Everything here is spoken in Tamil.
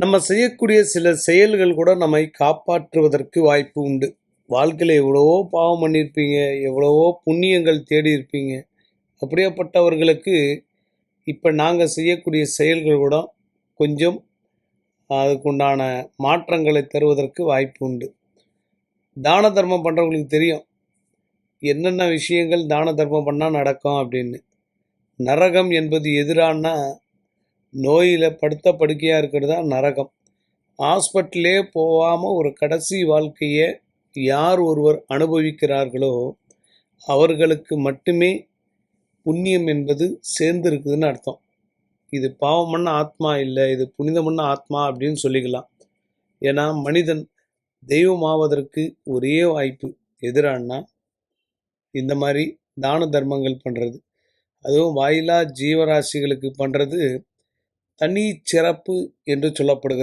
நம்ம செய்யக்கூடிய சில செயல்கள் கூட நம்மை காப்பாற்றுவதற்கு வாய்ப்பு உண்டு. வாழ்க்கையில் எவ்வளவோ பாவம் பண்ணியிருப்பீங்க எவ்வளவோ புண்ணியங்கள் தேடி இருப்பீங்க அப்படியேப்பட்டவர்களுக்கு இப்போ நாங்கள் செய்யக்கூடிய செயல்கள் கூட கொஞ்சம் அதுக்குண்டான மாற்றங்களை தருவதற்கு வாய்ப்பு உண்டு. தான தர்மம் பண்ணுறவங்களுக்கு தெரியும். என்னென்ன விஷயங்கள் தான தர்மம் பண்ணால் நடக்கும் அப்படின்னு. நரகம் என்பது எதிரானா நோயில் படுத்த படுக்கையாக இருக்கிறது தான் நரகம். ஹாஸ்பிட்டலே போகாமல் ஒரு கடைசி வாழ்க்கையை யார் ஒருவர் அனுபவிக்கிறார்களோ அவர்களுக்கு மட்டுமே புண்ணியம் என்பது சேர்ந்துருக்குதுன்னு அர்த்தம். இது பாவமண்ண ஆத்மா இல்லை இது புனிதமண்ண ஆத்மா அப்படின்னு சொல்லிக்கலாம். ஏன்னா மனிதன் தெய்வமாவதற்கு ஒரே வாய்ப்பு எதிரானா இந்த மாதிரி தான தர்மங்கள் பண்ணுறது அதுவும் வாயிலா ஜீவராசிகளுக்கு பண்ணுறது தனி சிறப்பு என்று சொல்லப்படுகிறது.